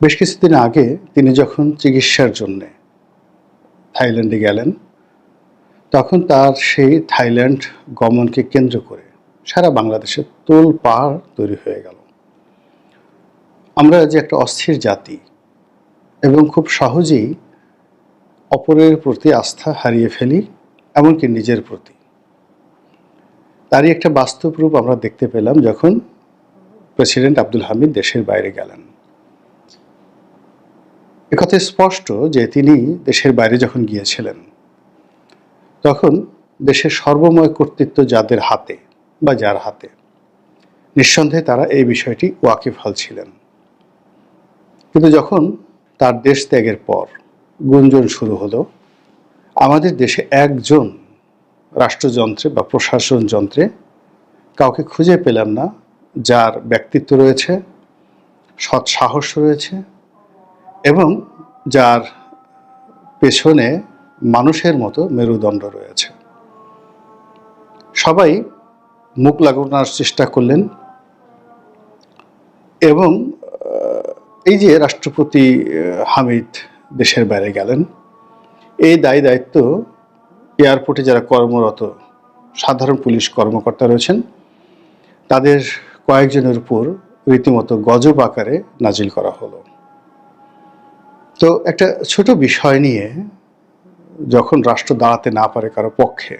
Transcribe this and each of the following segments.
বেশ কিছুদিন আগে তিনি যখন চিকিৎসার জন্যে থাইল্যান্ডে গেলেন, তখন তার সেই থাইল্যান্ড গমনকে কেন্দ্র করে সারা বাংলাদেশে তোল পাহাড় তৈরি হয়ে গেল। আমরা যে একটা অস্থির জাতি এবং খুব সহজেই অপরের প্রতি আস্থা হারিয়ে ফেলি, এমনকি নিজের প্রতি। তারই একটা বাস্তব রূপ আমরা দেখতে পেলাম যখন প্রেসিডেন্ট আব্দুল হামিদ দেশের বাইরে গেলেন। একথা স্পষ্ট যে তিনি দেশের বাইরে যখন গিয়েছিলেন, তখন দেশের সর্বময় কর্তৃত্ব যাদের হাতে বা যার হাতে, নিঃসন্দেহে তারা এই বিষয়টি ওয়াকিফাল ছিলেন। কিন্তু যখন তার দেশ ত্যাগের পর গুঞ্জন শুরু হলো, আমাদের দেশে একজন রাষ্ট্রযন্ত্রে বা প্রশাসন যন্ত্রে কাউকে খুঁজে পেলাম না, যার ব্যক্তিত্ব রয়েছে, সৎ সাহস রয়েছে এবং যার পেছনে মানুষের মতো মেরুদণ্ড রয়েছে। সবাই মুখ লাগানোর চেষ্টা করলেন এবং এই যে রাষ্ট্রপতি হামিদ দেশের বাইরে গেলেন, এই দায় দায়িত্ব এয়ারপোর্টে যারা কর্মরত, সাধারণ পুলিশ কর্মকর্তা রয়েছেন, তাদের কয়েকজনের উপর রীতিমতো গজব আকারে নাজিল করা হলো। তো একটা ছোট বিষয় নিয়ে যখন রাষ্ট্র দাঁড়াতে না পারে কারও পক্ষে,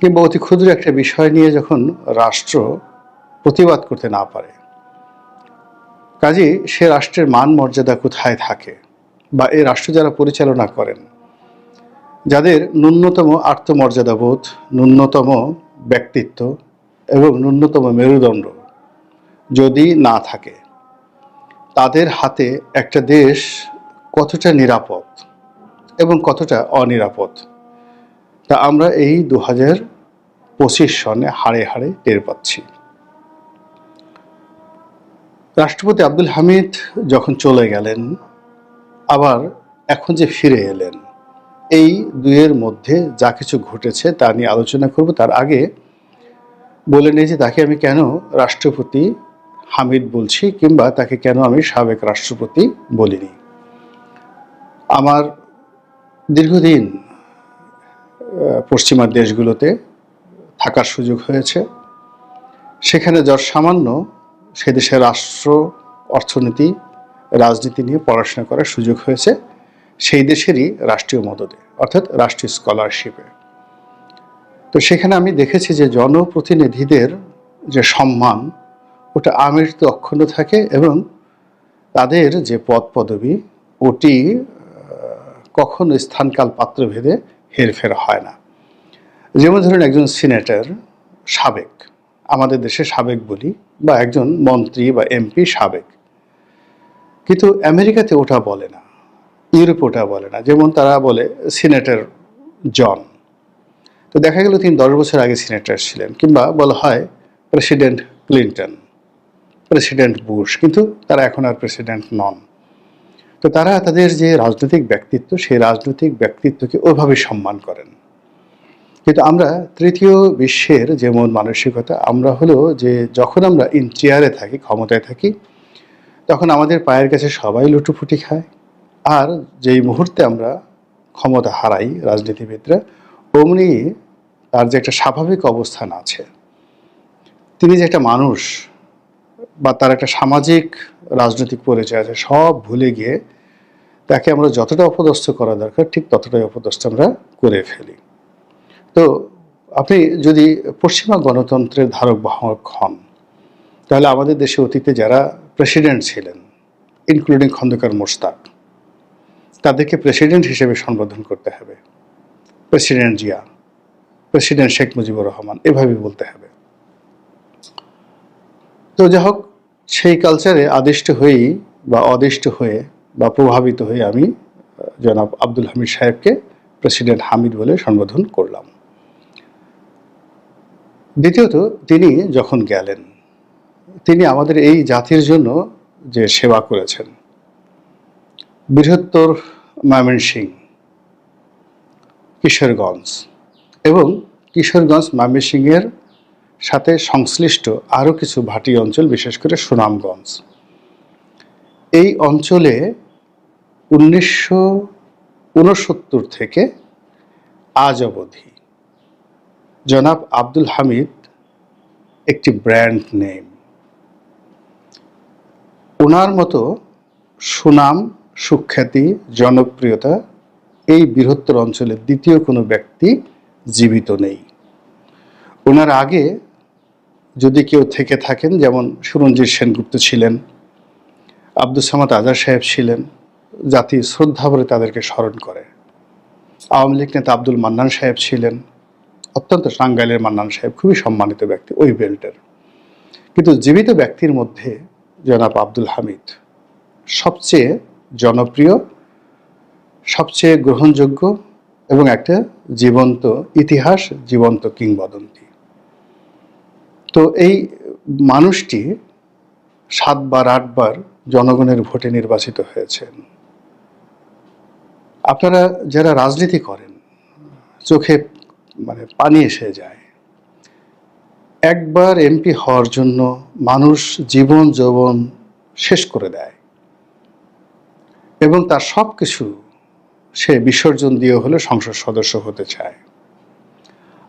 কিংবা অতি ক্ষুদ্র একটা বিষয় নিয়ে যখন রাষ্ট্র প্রতিবাদ করতে না পারে কাজে সে রাষ্ট্রের মান মর্যাদা কোথায় থাকে বা এই রাষ্ট্র যারা পরিচালনা করেন, যাদের ন্যূনতম আত্মমর্যাদাবোধ, ন্যূনতম ব্যক্তিত্ব এবং ন্যূনতম মেরুদণ্ড যদি না থাকে তাদের হাতে একটা দেশ কতটা নিরাপদ এবং কতটা অনিরাপদ? তা আমরা এই দু হাজার পঁচিশ সনে হাড়ে হাড়ে টের পাচ্ছি। রাষ্ট্রপতি আব্দুল হামিদ যখন চলে গেলেন, আবার এখন যে ফিরে এলেন, এই দুয়ের মধ্যে যা কিছু ঘটেছে তা নিয়ে আলোচনা করব। তার আগে বলে যে তাকে আমি কেন রাষ্ট্রপতি হামিদ বলছি কিংবা তাকে কেন আমি সাবেক রাষ্ট্রপতি বলিনি। আমার দীর্ঘদিন পশ্চিমা দেশগুলোতে থাকার সুযোগ হয়েছে। সেখানে যত সামান্য সে দেশের রাষ্ট্র, অর্থনীতি, রাজনীতি নিয়ে পড়াশোনা করার সুযোগ হয়েছে সেই দেশেরই রাষ্ট্রীয় মদদে অর্থাৎ রাষ্ট্রীয় স্কলারশিপে। তো সেখানে আমি দেখেছি যে জনপ্রতিনিধিদের যে সম্মান ওটা আমৃত্যু অক্ষুণ্ণ থাকে এবং তাদের যে পদ পদবি, ওটি কখনো স্থানকাল পাত্রভেদে হেরফের হয় না। যেমন ধরুন একজন সিনেটর, সাবেক, আমাদের দেশে সাবেক বলি, বা একজন মন্ত্রী বা এমপি সাবেক। কিন্তু আমেরিকাতে ওটা বলে না, ইউরোপে ওটা বলে না। যেমন তারা বলে সিনেটর জন। তো দেখা গেল তিনি দশ বছর আগে সিনেটর ছিলেন, কিংবা বলা হয় প্রেসিডেন্ট ক্লিন্টন। প্রেসিডেন্ট বুশ, কিন্তু তারা এখন আর প্রেসিডেন্ট নন। তো তারা তাদের যে রাজনৈতিক ব্যক্তিত্ব, সেই রাজনৈতিক ব্যক্তিত্বকে ওইভাবে সম্মান করেন। কিন্তু আমরা তৃতীয় বিশ্বের যেমন মানসিকতা, আমরা হলো যে যখন আমরা ইন চেয়ারে থাকি, ক্ষমতায় থাকি, তখন আমাদের পায়ের কাছে সবাই লুটুপুটি খায়। আর যেই মুহূর্তে আমরা ক্ষমতা হারাই রাজনীতিবিদরা, অমনি তার যে একটা স্বাভাবিক অবস্থান আছে, তিনি যে একটা মানুষ বা তার একটা সামাজিক রাজনৈতিক পরিচয় আছে, সব ভুলে গিয়ে তাকে আমরা যতটা অপদস্থ করা দরকার, ঠিক ততটাই অপদস্থ আমরা করে ফেলি। তো আপনি যদি পশ্চিমা গণতন্ত্রের ধারক বাহক হন, তাহলে আমাদের দেশে অতীতে যারা প্রেসিডেন্ট ছিলেন ইনক্লুডিং খন্দকার মোস্তাক তাদেরকে প্রেসিডেন্ট হিসেবে সম্বোধন করতে হবে। প্রেসিডেন্ট জিয়া, প্রেসিডেন্ট শেখ মুজিবুর রহমান, এভাবে বলতে হবে। তো যাই হোক সেই কালচারে আদিষ্ট হয়েই বা অদিষ্ট হয়ে বা প্রভাবিত হয়ে আমি জনাব আব্দুল হামিদ সাহেবকে প্রেসিডেন্ট হামিদ বলে সম্বোধন করলাম। দ্বিতীয়ত, তিনি যখন গেলেন, তিনি আমাদের এই জাতির জন্য যে সেবা করেছেন, বৃহত্তর ময়মনসিং, কিশোরগঞ্জ এবং কিশোরগঞ্জ ময়মনসিংহের সাথে সংশ্লিষ্ট আরও কিছু ভাটি অঞ্চল, বিশেষ করে সুনামগঞ্জ। এই অঞ্চলে উনিশশো উনসত্তর থেকে আজ অবধি জনাব আব্দুল হামিদ একটি ব্র্যান্ড নেম। ওনার মতো সুনাম, সুখ্যাতি, জনপ্রিয়তা এই বৃহত্তর অঞ্চলের দ্বিতীয় কোনো ব্যক্তি জীবিত নেই। ওনার আগে যদি কেউ থেকে থাকেন, যেমন সুরঞ্জিত সেনগুপ্ত ছিলেন আব্দুল সামাদ আজাদ সাহেব ছিলেন, জাতি শ্রদ্ধা ভরে তাদেরকে স্মরণ করে। আওয়ামী লীগ নেতা আব্দুল মান্নান সাহেব ছিলেন, অত্যন্ত টাঙ্গাইলের মান্নান সাহেব, খুবই সম্মানিত ব্যক্তি, ওই বেল্টের। কিন্তু জীবিত ব্যক্তির মধ্যে জনাব আব্দুল হামিদ সবচেয়ে জনপ্রিয়, সবচেয়ে গ্রহণযোগ্য এবং একটা জীবন্ত ইতিহাস, জীবন্ত কিংবদন্তি। তো এই মানুষটি সাতবার, আটবার জনগণের ভোটে নির্বাচিত হয়েছেন। আপনারা যারা রাজনীতি করেন, চোখে মানে পানি এসে যায়, একবার এমপি হওয়ার জন্য মানুষ জীবন যৌবন শেষ করে দেয় এবং তার সব কিছু সে বিসর্জন দিয়ে হলে সংসদ সদস্য হতে চায়।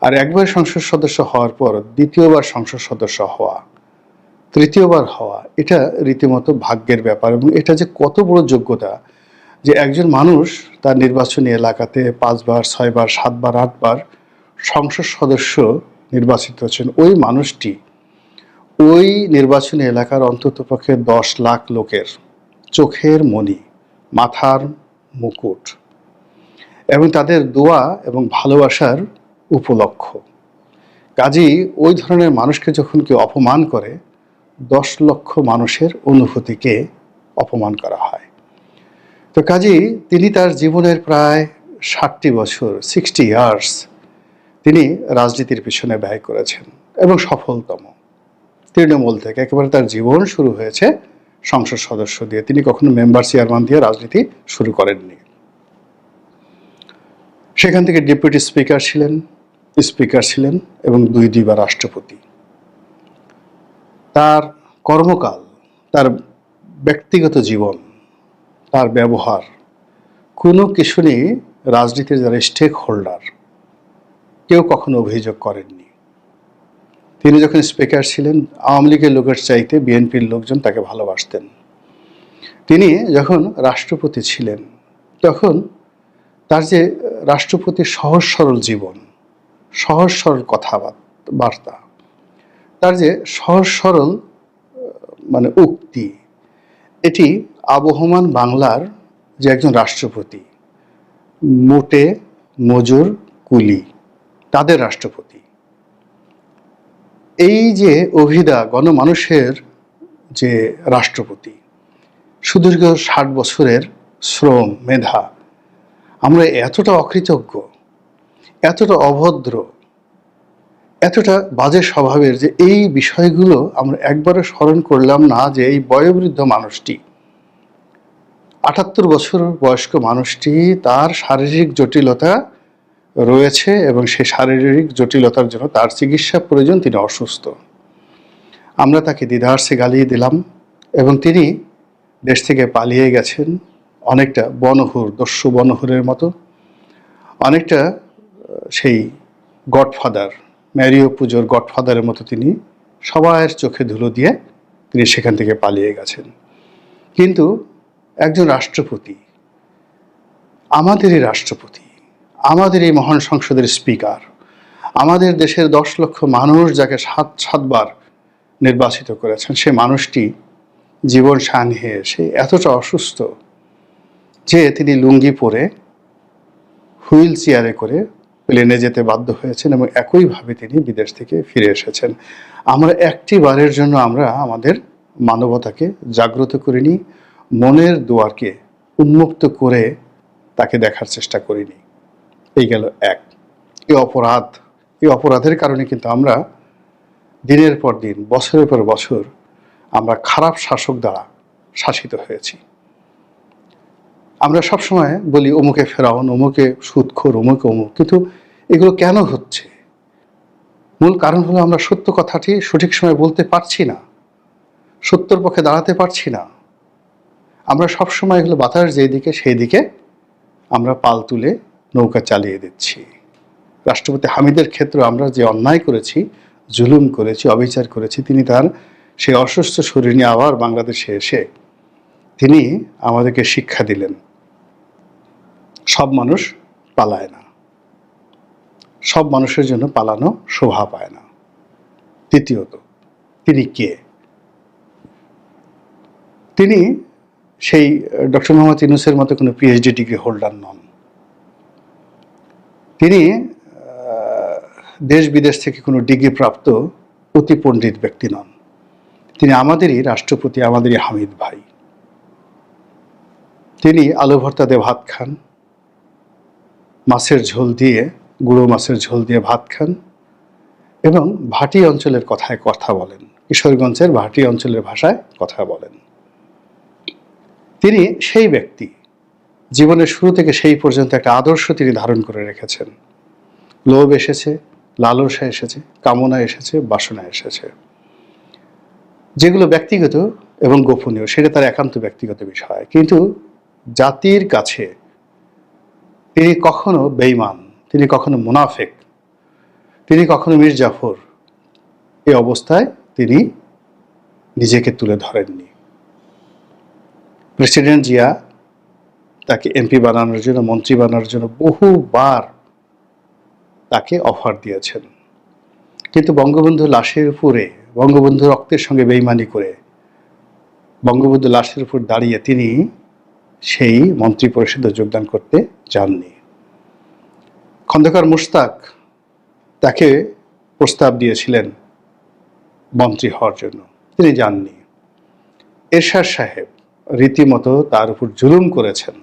আর একবার সংসদ সদস্য হওয়ার পর দ্বিতীয়বার সংসদ সদস্য হওয়া, তৃতীয়বার হওয়া, এটা রীতিমতো ভাগ্যের ব্যাপার এবং এটা যে কত বড় যোগ্যতা যে একজন মানুষ তার নির্বাচনী এলাকাতে পাঁচবার, ছয়বার, সাতবার, আটবার সংসদ সদস্য নির্বাচিত হচ্ছেন। ওই মানুষটি ওই নির্বাচনী এলাকার অন্ততপক্ষে দশ লাখ লোকের চোখের মণি মাথার মুকুট এবং তাদের দোয়া এবং ভালোবাসার উপলক্ষ। কাজেই ওই ধরনের মানুষকে যখন কেউ অপমান করে, দশ লক্ষ মানুষের অনুভূতিকে অপমান করা হয়। তো কাজেই তিনি তার জীবনের প্রায় ষাটটি বছর সিক্সটি ইয়ার্স তিনি রাজনীতির পিছনে ব্যয় করেছেন এবং সফলতম। তৃণমূল থেকে একেবারে তার জীবন শুরু হয়েছে সংসদ সদস্য দিয়ে। তিনি কখনো মেম্বার চেয়ারম্যান দিয়ে রাজনীতি শুরু করেননি। সেখান থেকে ডেপুটি স্পিকার ছিলেন। স্পিকার ছিলেন এবং দুই দুইবার রাষ্ট্রপতি। তার কর্মকাল, তার ব্যক্তিগত জীবন, তার ব্যবহার, কোনো কিছু নিয়ে রাজনীতির যারা স্টেক হোল্ডার কেউ কখনো অভিযোগ করেননি। তিনি যখন স্পিকার ছিলেন, আওয়ামী লীগের লোকের চাইতে বিএনপির লোকজন তাকে ভালোবাসতেন। তিনি যখন রাষ্ট্রপতি ছিলেন, তখন তার যে রাষ্ট্রপতির সহজ সরল জীবন সহজ সরল কথাবার্তা তার যে সহজ সরল মানে উক্তি, এটি আবহমান বাংলার যে একজন রাষ্ট্রপতি, মোটে মজুর কুলি, তাদের রাষ্ট্রপতি। এই যে অভিদা গণমানুষের যে রাষ্ট্রপতি, সুদীর্ঘ ষাট বছরের শ্রম মেধা, আমরা এতটা অকৃতজ্ঞ এতটা অভদ্র, এতটা বাজে স্বভাবের যে এই বিষয়গুলো আমরা একবারও স্মরণ করলাম না যে এই বয়োবৃদ্ধ মানুষটি, আটাত্তর বছর বয়স্ক মানুষটি তার শারীরিক জটিলতা রয়েছে এবং সেই শারীরিক জটিলতার জন্য তার চিকিৎসা প্রয়োজন, তিনি অসুস্থ। আমরা তাকে দ্বিধার্সে গালিয়ে দিলাম এবং তিনি দেশ থেকে পালিয়ে গেছেন অনেকটা বনহুর, দস্যু বনহুরের মতো। অনেকটা সেই গডফাদার, ম্যারিও পুজোর গডফাদারের মতো তিনি সবার চোখে ধুলো দিয়ে তিনি সেখান থেকে পালিয়ে গেছেন। কিন্তু একজন রাষ্ট্রপতি, আমাদেরই রাষ্ট্রপতি, আমাদের এই মহান সংসদের স্পিকার, আমাদের দেশের দশ লক্ষ মানুষ যাকে সাত সাতবার নির্বাচিত করেছেন, সে মানুষটি জীবন সানিয়ে সে এতটা অসুস্থ যে তিনি লুঙ্গি পরে হুইল চেয়ারে করে প্লেনে যেতে বাধ্য হয়েছেন এবং একইভাবে তিনি বিদেশ থেকে ফিরে এসেছেন। আমরা একটি বারের জন্য আমরা আমাদের মানবতাকে জাগ্রত করিনি, মনের দুয়ারকে উন্মুক্ত করে তাকে দেখার চেষ্টা করিনি। এই গেল এক। এই অপরাধ, এই অপরাধের কারণে কিন্তু আমরা দিনের পর দিন, বছরের পর বছর আমরা খারাপ শাসক দ্বারা শাসিত হয়েছি। আমরা সবসময় বলি, অমুকে ফেরাউন, অমুকে সুদখোর অমুক অমুক। কিন্তু এগুলো কেন হচ্ছে? মূল কারণ হলো আমরা সত্য কথাটি সঠিক সময় বলতে পারছি না, সত্যর পক্ষে দাঁড়াতে পারছি না। আমরা সবসময় হলো বাতাস যেই দিকে সেই দিকে আমরা পাল তুলে নৌকা চালিয়ে দিচ্ছি। রাষ্ট্রপতি হামিদের ক্ষেত্রে আমরা যে অন্যায় করেছি, জুলুম করেছি, অবিচার করেছি, তিনি তার সেই অসুস্থ শরীর নিয়ে আবার বাংলাদেশে এসে তিনি আমাদেরকে শিক্ষা দিলেন। সব মানুষ পালায় না। সব মানুষের জন্য পালানো শোভা পায় না। দ্বিতীয়ত, তিনি কে? তিনি সেই ডক্টর মোহাম্মদ ইউনুসের মতো কোনো পিএইচডি ডিগ্রি হোল্ডার নন। তিনি দেশ বিদেশ থেকে কোনো ডিগ্রি প্রাপ্ত অতি পণ্ডিত ব্যক্তি নন। তিনি আমাদেরই রাষ্ট্রপতি, আমাদেরই হামিদ ভাই। তিনি আলু ভর্তা দিয়ে ভাত খান, মাছের ঝোল দিয়ে গুঁড়ো মাছের ঝোল দিয়ে ভাত খান এবং ভাটি অঞ্চলের কথায় কথা বলেন। কিশোরগঞ্জের ভাটি অঞ্চলের ভাষায় কথা বলেন। তিনি সেই ব্যক্তি, জীবনের শুরু থেকে সেই পর্যন্ত একটা আদর্শ তিনি ধারণ করে রেখেছেন। লোভ এসেছে, লালসা এসেছে, কামনা এসেছে, বাসনা এসেছে। যেগুলো ব্যক্তিগত এবং গোপনীয়, সেটা তার একান্ত ব্যক্তিগত বিষয়। কিন্তু জাতির কাছে তিনি কখনো বেইমান তিনি কখনো মুনাফেক, তিনি কখনো মীর জাফর, এই অবস্থায় তিনি নিজেকে তুলে ধরেননি। প্রেসিডেন্ট জিয়া তাকে এমপি বানানোর জন্য, মন্ত্রী বানানোর জন্য বহুবার তাকে অফার দিয়েছেন। কিন্তু বঙ্গবন্ধু লাশের উপরে, বঙ্গবন্ধু রক্তের সঙ্গে বেইমানি করে, বঙ্গবন্ধু লাশের উপর দাঁড়িয়ে তিনি সেই মন্ত্রী পরিষদে যোগদান করতে যাননি। খন্দকার মুশতাক তাকে প্রস্তাব দিয়েছিলেন মন্ত্রী হওয়ার জন্য। তিনি যাননি। এরশাদ সাহেব রীতিমতো তার উপর জুলুম করেছেন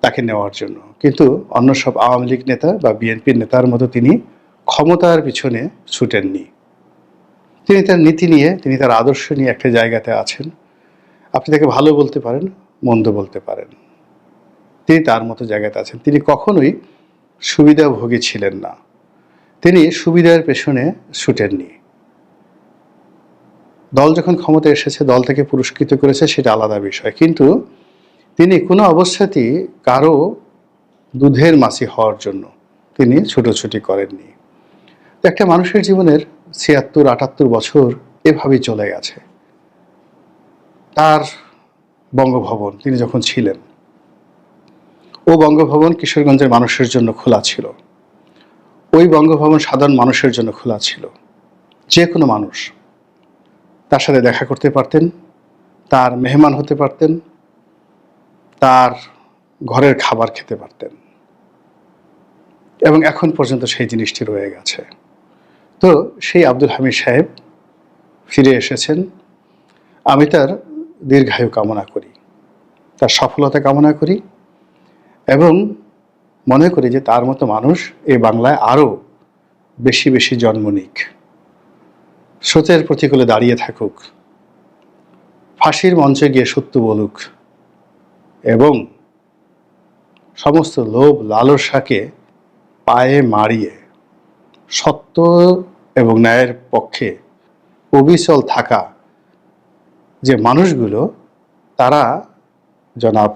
তাকে নেওয়ার জন্য। কিন্তু অন্য সব আওয়ামী লীগ নেতা বা বিএনপির নেতার মতো তিনি ক্ষমতার পিছনে ছুটেননি। তিনি তার নীতি নিয়ে, তিনি তার আদর্শ নিয়ে একটা জায়গাতে আছেন। আপনি তাকে ভালো বলতে পারেন, মন্দ বলতে পারেন। তিনি তার মতো জায়গাতে আছেন। তিনি কখনোই সুবিধাভোগী ছিলেন না। তিনি সুবিধার পেছনে ছুটেননি দল যখন ক্ষমতা এসেছে, দল থেকে পুরস্কৃত করেছে, সেটা আলাদা বিষয়। কিন্তু তিনি কোনো অবস্থাতেই কারও দুধের মাসি হওয়ার জন্য তিনি ছুটোছুটি করেননি। একটা মানুষের জীবনের ছিয়াত্তর, আটাত্তর বছর এভাবেই চলে গেছে। তার বঙ্গভবন, তিনি যখন ছিলেন ও বঙ্গভবন কিশোরগঞ্জের মানুষের জন্য খোলা ছিল। ওই বঙ্গভবন সাধারণ মানুষের জন্য খোলা ছিল। যে কোনো মানুষ। তার সাথে দেখা করতে পারতেন, তার মেহমান হতে পারতেন, তার ঘরের খাবার খেতে পারতেন। এবং এখন পর্যন্ত সেই জিনিসটি রয়ে গেছে। তো সেই আব্দুল হামিদ সাহেব ফিরে এসেছেন। আমি তার দীর্ঘায়ু কামনা করি। তার সফলতা কামনা করি। এবং মনে করি যে তার মতো মানুষ এই বাংলায় আরও বেশি বেশি জন্ম নিক। স্রোতের প্রতিকূলে দাঁড়িয়ে থাকুক। ফাঁসির মঞ্চে গিয়ে সত্য বলুক এবং সমস্ত লোভ লালসাকে পায়ে মারিয়ে সত্য এবং ন্যায়ের পক্ষে অবিচল থাকা যে মানুষগুলো, তারা জনাব